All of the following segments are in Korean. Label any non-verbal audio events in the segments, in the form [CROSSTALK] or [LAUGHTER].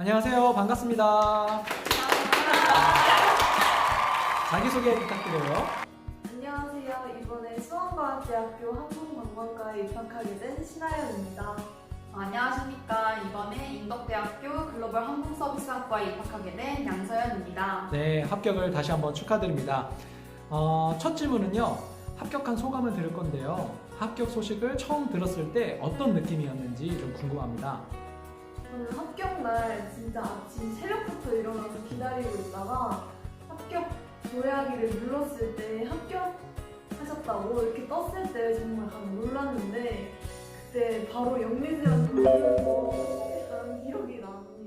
안녕하세요. 반갑습니다. 자기소개 부탁드려요. 안녕하세요. 이번에 수원과학대학교 항공관광과에 입학하게 된 신하연입니다. 안녕하십니까. 이번에 인덕대학교 글로벌 항공서비스학과에 입학하게 된 양서연입니다. 네, 합격을 다시 한번 축하드립니다. 어, 첫 질문은요. 합격한 소감을 들을 건데요. 합격 소식을 처음 들었을 때 어떤 느낌이었는지 좀 궁금합니다. 저는 합격날 진짜 아침 새벽부터 일어나서 기다리고 있다가 합격 조회하기를 눌렀을 때 합격하셨다고 이렇게 떴을 때 정말 간 놀랐는데 그때 바로 영민쌤한테 보여서 기억이 납니다.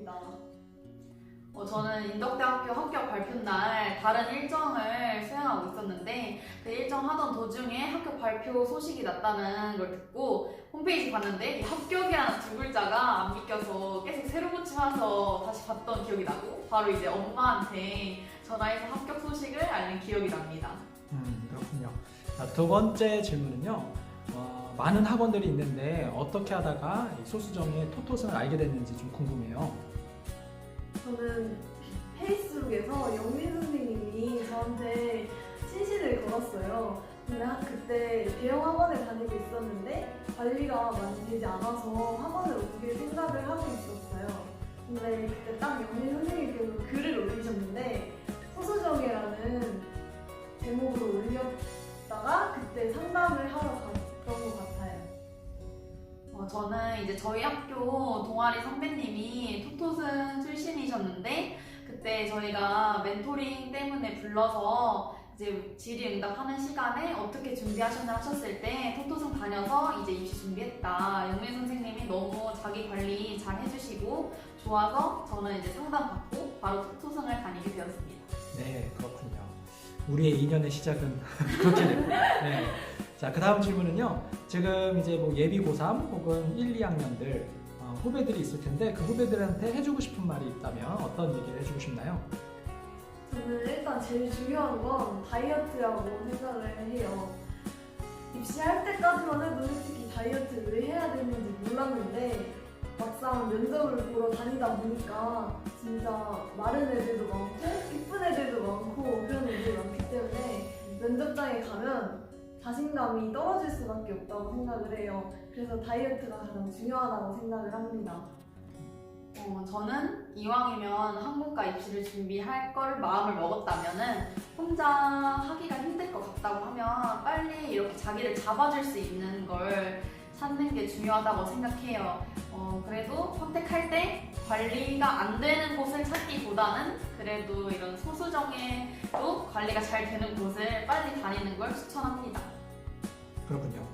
어, 저는 인덕대학교 합격 발표 날 다른 일정을 수행하고 있었는데 그 일정 하던 도중에 합격 발표 소식이 났다는 걸 듣고 홈페이지 봤는데 이 합격이라는 두 글자가 안 믿겨서 계속 새로 고침하면서 다시 봤던 기억이 나고 바로 이제 엄마한테 전화해서 합격 소식을 알린 기억이 납니다. 음, 그렇군요. 자, 두 번째 질문은요. 어, 많은 학원들이 있는데 어떻게 하다가 이 소수정의 토토승을 알게 됐는지 좀 궁금해요. 저는 페이스북에서 영민 선생님이 저한테 친신을 걸었어요. 근데 한- 그때 대형 학원에 다니고 있었는데 관리가 많이 되지 않아서 학원을 옮길 생각을 하고 있었어요. 근데 그때 딱 영민 선생님께서 글을 올리셨는데 저는 이제 저희 학교 동아리 선배님이 토토승 출신이셨는데 그때 저희가 멘토링 때문에 불러서 이제 질의응답 하는 시간에 어떻게 준비하셨나 하셨을 때 토토승 다녀서 이제 입시 준비했다. 영민 선생님이 너무 자기 관리 잘 해주시고 좋아서 저는 이제 상담 받고 바로 토토승을 다니게 되었습니다. 네, 그렇군요. 우리의 인연의 시작은 [LAUGHS] 그렇게 됐고. 네. 자, 그 다음 질문은요. 지금 이제 뭐 예비 고3 혹은 1, 2학년들 어, 후배들이 있을 텐데 그 후배들한테 해주고 싶은 말이 있다면 어떤 얘기를 해주고 싶나요? 저는 일단 제일 중요한 건 다이어트라고 생각을 해요. 입시할 때까지만 해도 솔직히 다이어트를 왜 해야 되는지 몰랐는데 막상 면접을 보러 다니다 보니까 진짜 마른 애들도 많고 이쁜 애들도 많고 그런 애들이 많기 때문에 면접장에 가면 자신감이 떨어질 수밖에 없다고 생각을 해요. 그래서 다이어트가 가장 중요하다고 생각을 합니다. 어, 저는 이왕이면 항공과 입시를 준비할 걸 마음을 먹었다면은 혼자 하기가 힘들 것 같다고 하면 빨리 이렇게 자기를 잡아줄 수 있는 걸 찾는 게 중요하다고 생각해요. 어, 그래도 선택할 때 관리가 안 되는 곳을 찾기보다는 그래도 이런 소수정예도 관리가 잘 되는 곳을 빨리 다니는 걸 추천합니다. 그렇군요.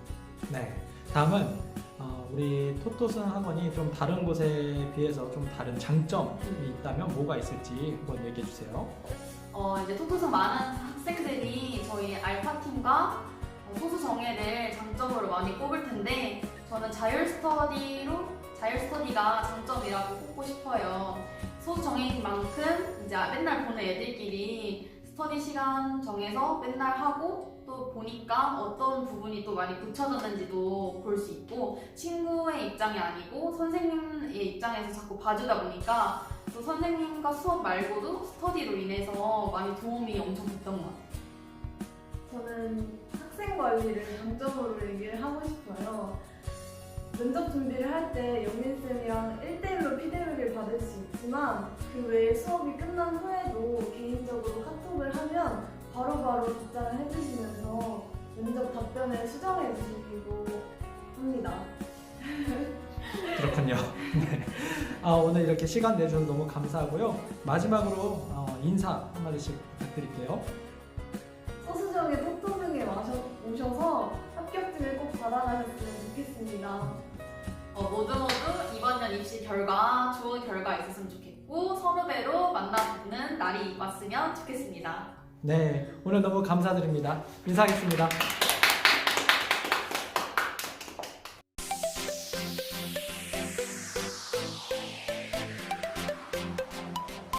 네. 다음은 어, 우리 토토승 학원이 좀 다른 곳에 비해서 좀 다른 장점이 있다면 뭐가 있을지 한번 얘기해 주세요. 어, 이제 토토승 많은 학생들이 저희 알파팀과 어, 소수 정예를 장점으로 많이 꼽을 텐데 저는 자율 스터디로 자율 스터디가 장점이라고 꼽고 싶어요. 소수 정예인 만큼 이제 맨날 보는 애들끼리 스터디 시간 정해서 맨날 하고 또 보니까 어떤 부분이 또 많이 붙여졌는지도 볼 수 있고 친구의 입장이 아니고 선생님의 입장에서 자꾸 봐주다 보니까 또 선생님과 수업 말고도 스터디로 인해서 많이 도움이 엄청 됐던 것 같아요. 저는 학생 관리를 장점으로 얘기를 하고 싶어요. 면접 준비를 할 때 영민 쌤이랑 1대1로 피드백을 받을 수 있지만 그 외에 수업이 끝난 후에도 개인적으로 카톡을 하면 바로바로 답장을 해주시면서 면접 답변을 수정해 주시기도 합니다. 그렇군요. [LAUGHS] 네. 아, 오늘 이렇게 시간 내주셔서 너무 감사하고요. 마지막으로 어, 인사 한마디씩 부탁드릴게요. 소수정의 토토등에 오셔서 합격증을 꼭 받아가셨으면 좋겠습니다. 어, 모두 모두 이번 년 입시 결과 좋은 결과 있었으면 좋겠고 선후배로 만나는 날이 왔으면 좋겠습니다. 네, 오늘 너무 감사드립니다. 인사하겠습니다.